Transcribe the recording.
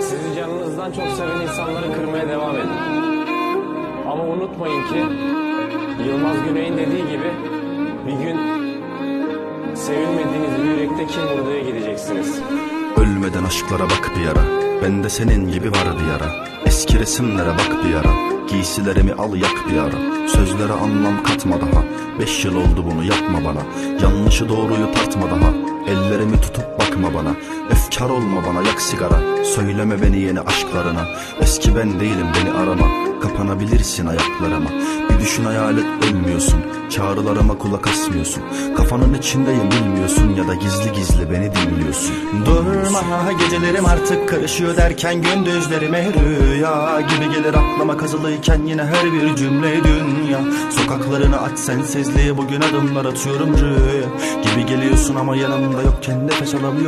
Sizi canınızdan çok seven insanları kırmaya devam edin. Ama unutmayın ki Yılmaz Güney'in dediği gibi bir gün sevilmediğiniz bir yürekte kim vurduya gideceksiniz. Ölmeden aşklara bak bir ara Bende senin gibi var bir yara. Eski resimlere bak bir ara Giysilerimi al yak bir ara Sözlere anlam katma daha. Beş yıl oldu bunu yapma bana. Yanlışı doğruyu tartma daha bana. Efkar olma bana yak sigara. Söyleme beni yeni aşklarına. Eski ben değilim beni arama. Kapanabilirsin ayaklarıma. Bir düşün hayal et ölmüyorsun. Çağrılarıma kulak asmıyorsun. Kafanın içindeyim bilmiyorsun. Ya da gizli gizli beni dinliyorsun. Durma gecelerim artık karışıyor derken Gündüzlerime rüya gibi gelir aklıma kazılıyken Yine her bir cümle dünya. Sokaklarını aç sensizliği bugün adımlar atıyorum rüya Gibi geliyorsun ama yanımda yokken nefes alamıyorum